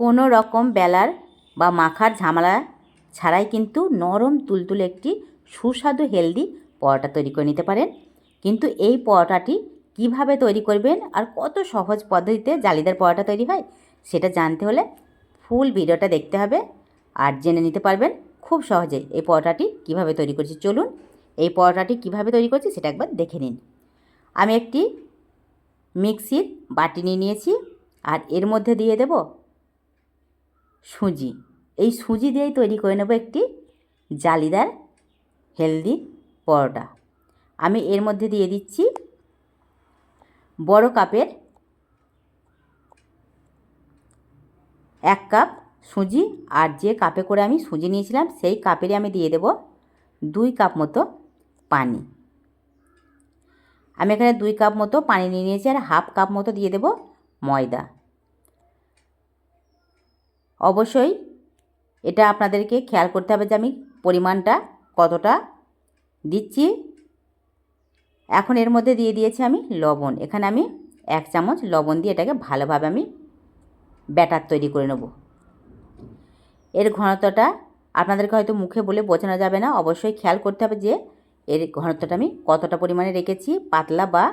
কোনো রকম বেলার বা মাখার ঝামেলা ছাড়াই কিন্তু নরম তুলতুলে একটি সুস্বাদু হেলদি পরোটা তৈরি করে নিতে পারেন। কিন্তু এই পরোটাটি কীভাবে তৈরি করবেন আর কত সহজ পদ্ধতিতে জালিদার পরোটা তৈরি হয় সেটা জানতে হলে ফুল ভিডিওটা দেখতে হবে আর জেনে নিতে পারবেন খুব সহজে এই পরোটাটি কীভাবে তৈরি করছি। চলুন এই পরোটাটি কীভাবে তৈরি করছি সেটা একবার দেখে নিন। আমি একটি মিক্সির বাটি নিয়ে নিয়েছি আর এর মধ্যে দিয়ে দেব সুজি। এই সুজি দিয়েই তৈরি করে নেব একটি জালিদার হেলদি পরোটা। আমি এর মধ্যে দিয়ে দিচ্ছি বড় কাপের এক কাপ সুজি, আর যে কাপে করে আমি সুজি নিয়েছিলাম, সেই কাপেরই আমি দিয়ে দেব দুই কাপ মতো পানি। আমি এখানে দুই কাপ মতো পানি নিয়ে নিয়েছি, আর হাফ কাপ মতো দিয়ে দেব ময়দা। অবশ্যই এটা আপনাদেরকে খেয়াল করতে হবে যে আমি পরিমাণটা কতটা দিচ্ছি। এখন এর মধ্যে দিয়ে দিয়েছি আমি লবণ। এখানে আমি এক চামচ লবণ দিয়ে এটাকে ভালোভাবে আমি ব্যাটার তৈরি করে নেব। এর ঘনত্বটা আপনাদেরকে হয়তো মুখে বলে বোঝানো যাবে না। অবশ্যই খেয়াল করতে হবে যে এর ঘনত্বটা আমি কতটা পরিমাণে রেখেছি, পাতলা বা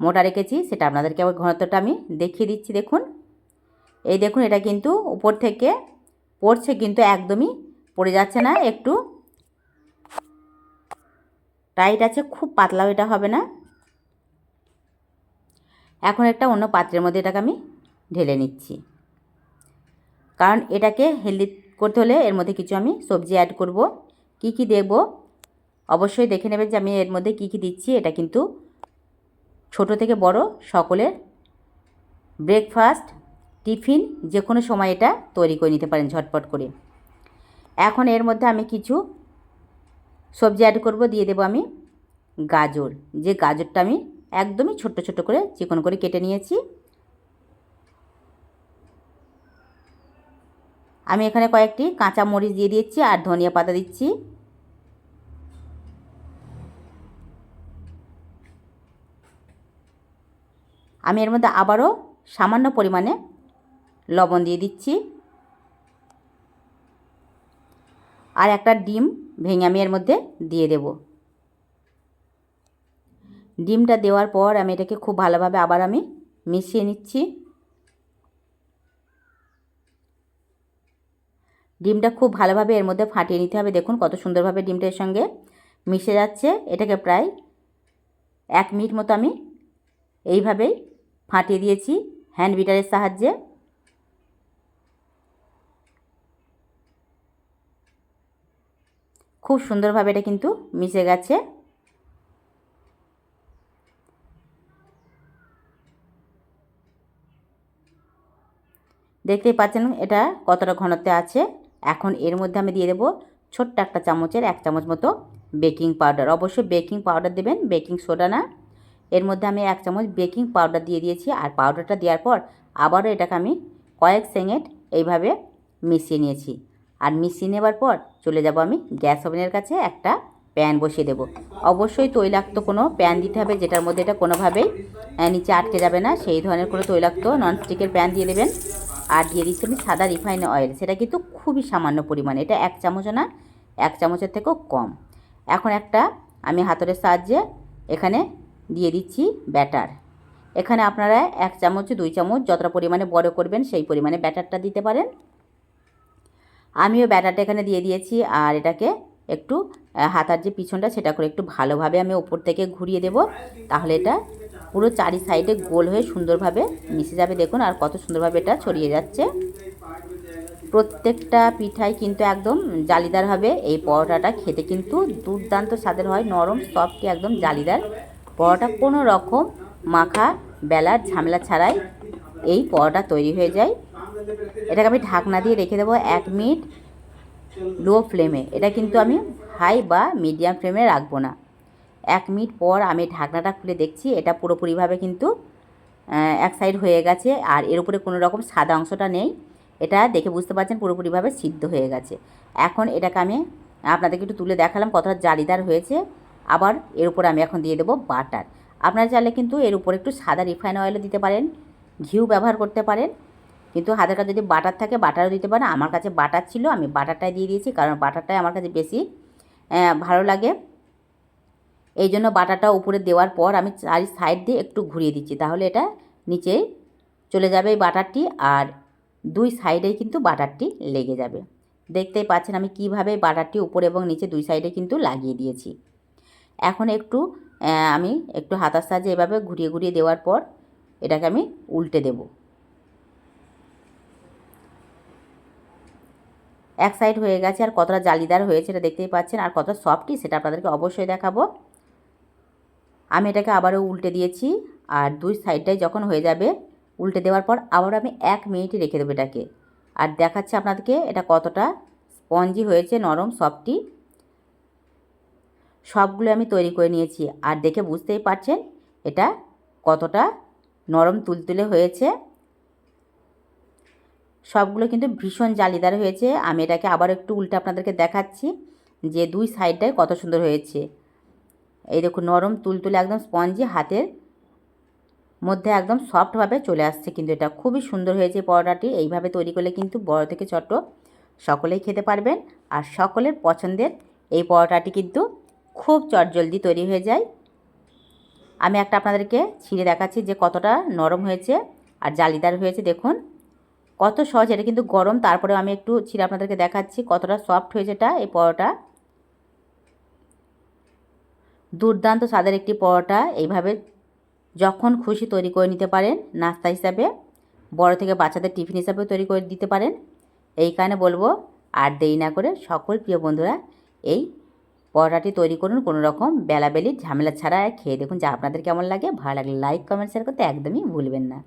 মোটা রেখেছি, সেটা আপনাদেরকে আবার ঘনত্বটা আমি দেখিয়ে দিচ্ছি। দেখুন এই দেখুন, এটা কিন্তু উপর থেকে পড়ছে, কিন্তু একদমই পড়ে যাচ্ছে না, একটু টাইট আছে, খুব পাতলাও এটা হবে না। এখন একটা অন্য পাত্রের মধ্যে এটাকে আমি ঢেলে নিচ্ছি। কারণ এটাকে হেলদি করতে হলে এর মধ্যে কিছু আমি সবজি অ্যাড করব। কি কি দেব? অবশ্যই দেখে নেবেন যে আমি এর মধ্যে কি কি দিচ্ছি, এটা কিন্তু ছোট থেকে বড় সকলের ব্রেকফাস্ট টিফিন যে কোনো সময় এটা তৈরি করে নিতে পারেন ঝটপট করে। এখন এর মধ্যে আমি কিছু সবজি অ্যাড করব, দিয়ে দেবো আমি গাজর। যে গাজরটা আমি একদমই ছোট্ট ছোট করে চিকন করে কেটে নিয়েছি। আমি এখানে কয়েকটি কাঁচা মরিচ দিয়ে দিচ্ছি আর ধনিয়া পাতা দিচ্ছি। আমি এর মধ্যে আবারও সামান্য পরিমাণে লবণ দিয়ে দিচ্ছি। আর একটা ডিম ভেঙে আমি এর মধ্যে দিয়ে দেব। ডিমটা দেওয়ার পর আমি এটাকে খুব ভালোভাবে আবার আমি মিশিয়ে নিচ্ছি। ডিমটা খুব ভালোভাবে এর মধ্যে ফাটিয়ে নিতে হবে। দেখুন কত সুন্দরভাবে ডিমটা এর সঙ্গে মিশে যাচ্ছে। এটাকে প্রায় এক মিনিট মতো আমি এইভাবেই ফাটিয়ে দিয়েছি। হ্যান্ড বিটারের সাহায্যে খুব সুন্দরভাবে এটা কিন্তু মিশে গেছে। দেখতেই পাচ্ছেন এটা কতটা ঘনত্বে আছে। এখন এর মধ্যে আমি দিয়ে দেবো ছোট্ট একটা চামচের এক চামচ মতো বেকিং পাউডার। অবশ্যই বেকিং পাউডার দেবেন, বেকিং সোডা না। এর মধ্যে আমি এক চামচ বেকিং পাউডার দিয়ে দিয়েছি আর পাউডারটা দেওয়ার পর আবারও এটাকে আমি কয়েক সেকেন্ড এইভাবে মিশিয়ে নিয়েছি। আর মিশিয়ে নেবার পর চলে যাব আমি গ্যাস ওভেনের কাছে একটা প্যান বসিয়ে দেবো। অবশ্যই তৈলাক্ত কোনো প্যান দিতে হবে যেটার মধ্যে এটা কোনোভাবেই নিচে আটকে যাবে না। সেই ধরনের কোনো তৈলাক্ত ননস্টিকের প্যান দিয়ে দেবেন। আর দিয়ে দিচ্ছি আমি সাদা রিফাইন অয়েল। সেটা কিন্তু খুবই সামান্য পরিমাণে। এটা এক চামচও না, এক চামচের থেকেও কম। এখন একটা আমি হাতরের সাহায্যে এখানে দিয়ে দিচ্ছি ব্যাটার। এখানে আপনারা এক চামচ, দুই চামচ যতটা পরিমাণে বড় করবেন সেই পরিমাণে ব্যাটারটা দিতে পারেন। আমিও ব্যাটারটা এখানে দিয়ে দিয়েছি আর এটাকে একটু হাতার যে পিছনটা সেটা করে একটু ভালোভাবে আমি ওপর থেকে ঘুরিয়ে দেব। তাহলে এটা পুরো চারি সাইডে গোল হয়ে সুন্দরভাবে মিশে যাবে। দেখুন আর কত সুন্দরভাবে এটা ছড়িয়ে যাচ্ছে। প্রত্যেকটা পিঠাই কিন্তু একদম জালিদার হবে এই পরোটাটা খেতে কিন্তু দুর্দান্ত স্বাদের হয়। নরম সফট একদম জালিদার। পরোটা কোনো রকম মাখা, বেলার ঝামেলা ছাড়াই এই পরোটা তৈরি হয়ে যায়। এটাকে আমি ঢাকনা দিয়ে রেখে দেবো এক মিনিট লো ফ্লেমে এটা কিন্তু আমি হাই বা মিডিয়াম ফ্লেমে রাখব না। এক মিনিট পর আমি ঢাকনাটা খুলে দেখছি, এটা পুরোপুরিভাবে কিন্তু এক সাইড হয়ে গেছে আর এর উপরে কোনো রকম সাদা অংশটা নেই। এটা দেখে বুঝতে পারছেন পুরোপুরিভাবে সিদ্ধ হয়ে গেছে। এখন এটাকে আমি আপনাদেরকে একটু তুলে দেখালাম কতটা জালিদার হয়েছে। আবার এর উপরে আমি এখন দিয়ে দেবো বাটার আপনারা চাইলে কিন্তু এর উপরে একটু সাদা রিফাইন অয়েলও দিতে পারেন, ঘিউ ব্যবহার করতে পারেন। কিন্তু হাতের কাছে যদি বাটার থাকে, বাটারও দিতে পারেন। আমার কাছে বাটার ছিল, আমি বাটারটাই দিয়ে দিয়েছি, কারণ বাটারটাই আমার কাছে বেশি ভালো লাগে। এই জন্য বাটারটা উপরে দেওয়ার পর আমি চারি সাইড দিয়ে একটু ঘুরিয়ে দিচ্ছি। তাহলে এটা নিচে চলে যাবে এই বাটারটি, আর দুই সাইডেই কিন্তু বাটারটি লেগে যাবে। দেখতেই পাচ্ছেন আমি কীভাবে বাটারটি উপরে এবং নিচে দুই সাইডে কিন্তু লাগিয়ে দিয়েছি। এখন একটু আমি একটু হাতার সাহায্যে এভাবে ঘুরিয়ে ঘুরিয়ে দেওয়ার পর এটাকে আমি উল্টে দেব। এক সাইড হয়ে গেছে আর কতটা জালিদার হয়েছে এটা দেখতেই পাচ্ছেন আর কতটা সফটই সেটা আপনাদেরকে অবশ্যই দেখাবো। আমি এটাকে আবারও উল্টে দিয়েছি আর দুই সাইডটাই যখন হয়ে যাবে উল্টে দেওয়ার পর আবার আমি এক মিনিটই রেখে দেবো এটাকে। আর দেখাচ্ছে আপনাদেরকে এটা কতটা স্পঞ্জি হয়েছে, নরম সফটি সবগুলো আমি তৈরি করে নিয়েছি আর দেখে বুঝতেই পারছেন এটা কতটা নরম তুলতুলে হয়েছে। সবগুলো কিন্তু ভীষণ জালিদার হয়েছে। আমি এটাকে আবার একটু উল্টে আপনাদেরকে দেখাচ্ছি যে দুই সাইডটাই কত সুন্দর হয়েছে। এই দেখুন, নরম তুলতুলে একদম স্পঞ্জি হাতের মধ্যে একদম সফটভাবে চলে আসছে কিন্তু এটা। খুবই সুন্দর হয়েছে পরোটাটি। এইভাবে তৈরি করলে কিন্তু বড় থেকে ছোট সকলেই খেতে পারবেন আর সকলের পছন্দের এই পরোটাটি কিন্তু খুব চটজলদি তৈরি হয়ে যায়। আমি একটা আপনাদেরকে ছিঁড়ে দেখাচ্ছি যে কতটা নরম হয়েছে আর জালিদার হয়েছে। দেখুন কত সহজ, এটা কিন্তু গরম। তারপরে আমি একটু ছিঁড়ে আপনাদেরকে দেখাচ্ছি কতটা সফট হয়েছে এটা, এই পরোটা। দুর্দান্ত স্বাদের একটি পরোটা, এইভাবে যখন খুশি তৈরি করে নিতে পারেন, নাস্তা হিসাবে। বড় থেকে বাচ্চাদের টিফিন হিসাবেও তৈরি করে দিতে পারেন। এই কারণে বলব, আর দেরি না করে সকল প্রিয় বন্ধুরা এই পরোটাটি তৈরি করুন কোনো রকম বেলাবেলি, ঝামেলা ছাড়া খেয়ে দেখুন যা আপনাদের কেমন লাগে। ভালো লাগলে লাইক কমেন্ট শেয়ার করতে একদমই ভুলবেন না।